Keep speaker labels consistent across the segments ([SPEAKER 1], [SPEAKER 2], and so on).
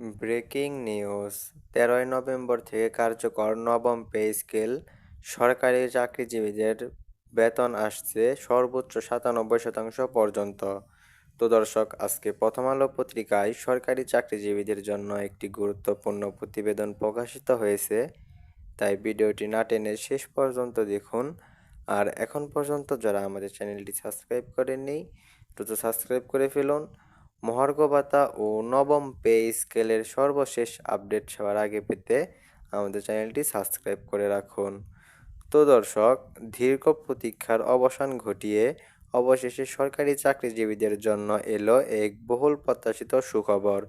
[SPEAKER 1] Breaking news, তেরোই November থেকে কার্যকর নবম পে স্কেল, সরকারি চাকরিজীবীদের বেতন আসছে সর্বোচ্চ সাতানব্বই শতাংশ পর্যন্ত। তো দর্শক, আজকে প্রথম আলো পত্রিকায় সরকারি চাকরিজীবীদের জন্য একটি গুরুত্বপূর্ণ প্রতিবেদন প্রকাশিত হয়েছে। তাই ভিডিওটি না টেনে শেষ পর্যন্ত দেখুন। আর এখন পর্যন্ত যারা আমাদের চ্যানেলটি সাবস্ক্রাইব করেননি, দ্রুত সাবস্ক্রাইব করে ফেলুন। মহার্ঘ ভাতা ও নবম পে স্কেলের সর্বশেষ আপডেট সবার আগে পেতে আমাদের চ্যানেলটি সাবস্ক্রাইব করে রাখুন। তো দর্শক, দীর্ঘ প্রতীক্ষার অবসান ঘটিয়ে অবশেষে সরকারি চাকরিজীবীদের জন্য এলো এক বহুল প্রত্যাশিত সুখবর।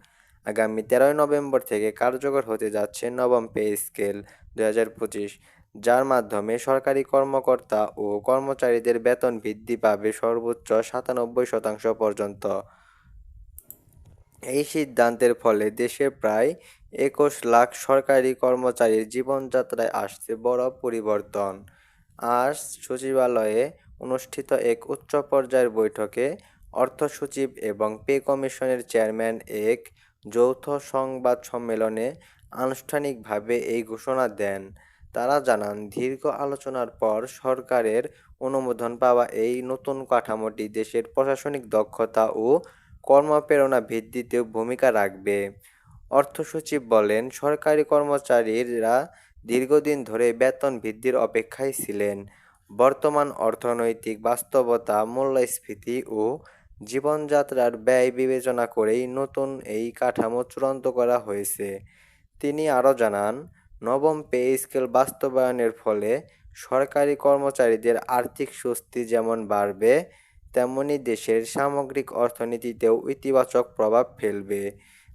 [SPEAKER 1] আগামী তেরোই নভেম্বর থেকে কার্যকর হতে যাচ্ছে নবম পে স্কেল দু হাজার পঁচিশ, যার মাধ্যমে সরকারি কর্মকর্তা ও কর্মচারীদের বেতন বৃদ্ধি পাবে সর্বোচ্চ সাতানব্বই শতাংশ পর্যন্ত। এই সিদ্ধান্তের ফলে দেশের প্রায় একুশ লাখ সরকারি কর্মচারীর জীবনযাত্রায় আসছে বড় পরিবর্তন। আজ সচিবালয়ে অনুষ্ঠিত এক উচ্চ পর্যায়ের বৈঠকে অর্থ সচিব এবং পে কমিশনের চেয়ারম্যান এক যৌথ সংবাদ সম্মেলনে আনুষ্ঠানিকভাবে এই ঘোষণা দেন। তারা জানান, দীর্ঘ আলোচনার পর সরকারের অনুমোদন পাওয়া এই নতুন কাঠামোটি দেশের প্রশাসনিক দক্ষতা ও কর্মপ্রেরণা বৃদ্ধিতেও ভূমিকা রাখবে। অর্থ সচিব বলেন, সরকারি কর্মচারীরা দীর্ঘদিন ধরে বেতন বৃদ্ধির অপেক্ষায় ছিলেন। বর্তমান অর্থনৈতিক বাস্তবতা, মূল্যস্ফীতি ও জীবনযাত্রার ব্যয় বিবেচনা করেই নতুন এই কাঠামো চূড়ান্ত করা হয়েছে। তিনি আরও জানান, নবম পে স্কেল বাস্তবায়নের ফলে সরকারি কর্মচারীদের আর্থিক স্বস্তি যেমন বাড়বে তেমনি দেশের সামগ্রিক অর্থনীতিতেও ইতিবাচক প্রভাব ফেলবে।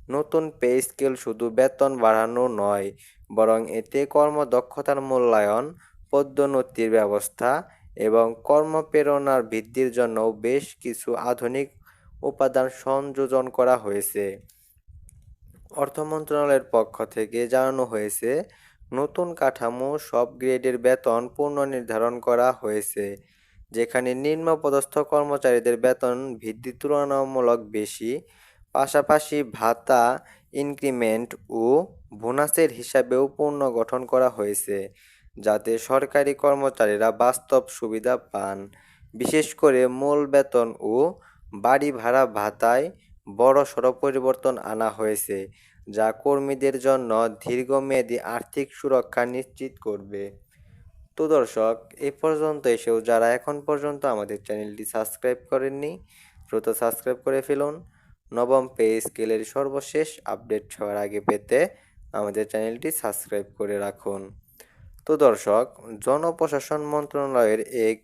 [SPEAKER 1] নতুন পে স্কেল শুধু বেতন বাড়ানো নয়, বরং এতে কর্মদক্ষতার মূল্যায়ন, পদোন্নতির ব্যবস্থা এবং কর্মপ্রেরণার বৃদ্ধির জন্য বেশ কিছু আধুনিক উপাদান সংযোজন করা হয়েছে। অর্থ মন্ত্রণালয়ের পক্ষ থেকে জানানো হয়েছে, নতুন কাঠামো, সব গ্রেডের বেতন পুনর্নির্ধারণ করা হয়েছে। যেখানে নিম্নপদস্থ কর্মচারীদের বেতন বৃদ্ধি তুলনামূলক বেশি, পাশাপাশি ভাতা, ইনক্রিমেন্ট ও বোনাসের হিসাবেও পুনর্গঠন করা হয়েছে, যাতে সরকারি কর্মচারীরা বাস্তব সুবিধা পান। বিশেষ করে মূল বেতন ও বাড়ি ভাড়া ভাতায় বড়সড় পরিবর্তন আনা হয়েছে, যা কর্মীদের জন্য দীর্ঘমেয়াদী আর্থিক সুরক্ষা নিশ্চিত করবে। তো দর্শক, এ পর্যন্ত এসেও যারা এখন পর্যন্ত আমাদের চ্যানেলটি সাবস্ক্রাইব করেননি, দ্রুত সাবস্ক্রাইব করে ফেলুন। নবম পে স্কেলের সর্বশেষ আপডেট সবার আগে পেতে আমাদের চ্যানেলটি সাবস্ক্রাইব করে রাখুন। তো দর্শক, জনপ্রশাসন মন্ত্রণালয়ের এক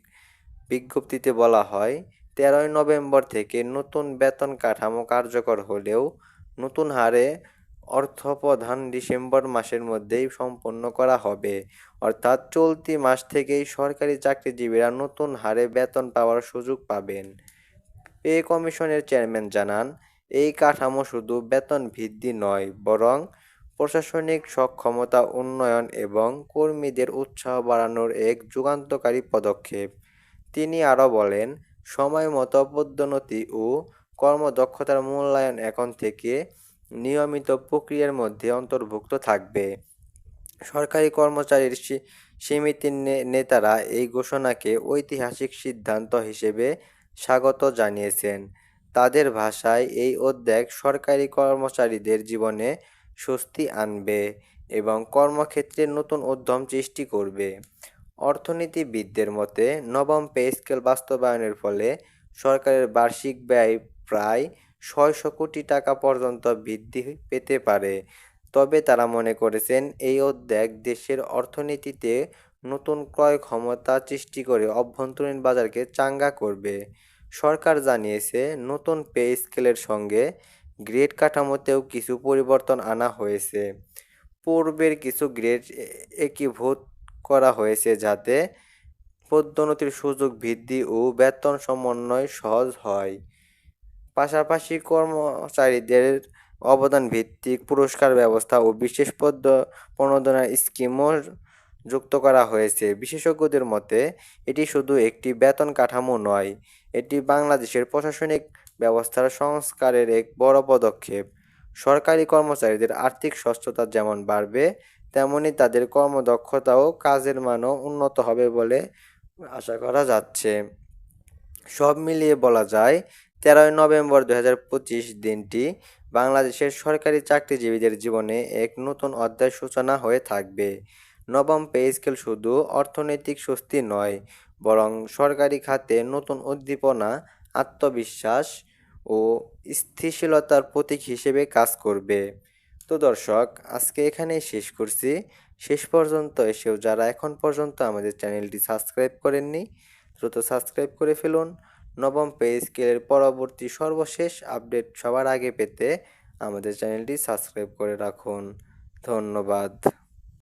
[SPEAKER 1] বিজ্ঞপ্তিতে বলা হয়, তেরোই নভেম্বর থেকে নতুন বেতন কাঠামো কার্যকর হলেও নতুন হারে অর্থপ্রধান ডিসেম্বর মাসের মধ্যেই সম্পন্ন করা হবে। অর্থাৎ চলতি মাস থেকেই সরকারি চাকরিজীবীরা নতুন হারে বেতন পাওয়ার সুযোগ পাবেন। পে কমিশনের চেয়ারম্যান জানান, এই কাঠামো শুধু বেতন বৃদ্ধি নয়, বরং প্রশাসনিক সক্ষমতা, উন্নয়ন এবং কর্মীদের উৎসাহ বাড়ানোর এক যুগান্তকারী পদক্ষেপ। তিনি আরও বলেন সময় মতো পদোন্নতি ও কর্মদক্ষতার মূল্যায়ন এখন থেকে নিয়মিত প্রক্রিয়ার মধ্যে অন্তর্ভুক্ত থাকবে। সরকারি কর্মচারীর সমিতির নেতারা এই ঘোষণাকে ঐতিহাসিক সিদ্ধান্ত হিসেবে স্বাগত জানিয়েছেন। তাদের ভাষায় এই উদ্যোগ সরকারি কর্মচারীদের জীবনে স্বস্তি আনবে এবং কর্মক্ষেত্রে নতুন উদ্যম সৃষ্টি করবে। অর্থনীতিবিদদের মতে, নবম পে স্কেল বাস্তবায়নের ফলে সরকারের বার্ষিক ব্যয় প্রায় ছয়শো কোটি টাকা পর্যন্ত বৃদ্ধি পেতে পারে। তবে তারা মনে করেছেন, এই উদ্যোগ দেশের অর্থনীতিতে নতুন ক্রয় ক্ষমতা সৃষ্টি করে অভ্যন্তরীণ বাজারকে চাঙ্গা করবে। সরকার জানিয়েছে, নতুন পে স্কেলের সঙ্গে গ্রেড কাঠামোতেও কিছু পরিবর্তন আনা হয়েছে। পূর্বের কিছু গ্রেড একীভূত করা হয়েছে যাতে পদোন্নতির সুযোগ বৃদ্ধি ও বেতন সমন্বয় সহজ হয়। পাশাপাশি কর্মচারীদের অবদান ভিত্তিক পুরস্কার ব্যবস্থা ও বিশেষ পদ প্রণোদনা স্কিমও যুক্ত করা হয়েছে। বিশেষজ্ঞদের মতে, এটি শুধু একটি বেতন কাঠামো নয়, এটি বাংলাদেশের প্রশাসনিক ব্যবস্থার সংস্কারের এক বড় পদক্ষেপ। সরকারি কর্মচারীদের আর্থিক স্বচ্ছতা যেমন বাড়বে, তেমনি তাদের কর্মদক্ষতা ও কাজের মানও উন্নত হবে বলে আশা করা যাচ্ছে। সব মিলিয়ে বলা যায় তেরোই নভেম্বর দু হাজার পঁচিশ দিনটি বাংলাদেশের সরকারি চাকরিজীবীদের জীবনে এক নতুন অধ্যায় সূচনা হয়ে থাকবে। নবম পে স্কেল শুধু অর্থনৈতিক স্বস্তি নয়, বরং সরকারি খাতে নতুন উদ্দীপনা, আত্মবিশ্বাস ও স্থিতিশীলতার প্রতীক হিসেবে কাজ করবে। তো দর্শক, আজকে এখানেই শেষ করছি। শেষ পর্যন্ত এসেও যারা এখন পর্যন্ত আমাদের চ্যানেলটি সাবস্ক্রাইব করেননি, দ্রুত সাবস্ক্রাইব করে ফেলুন। নবম পে স্কেলের পরবর্তী সর্বশেষ আপডেট সবার আগে পেতে আমাদের চ্যানেলটি সাবস্ক্রাইব করে রাখুন। ধন্যবাদ।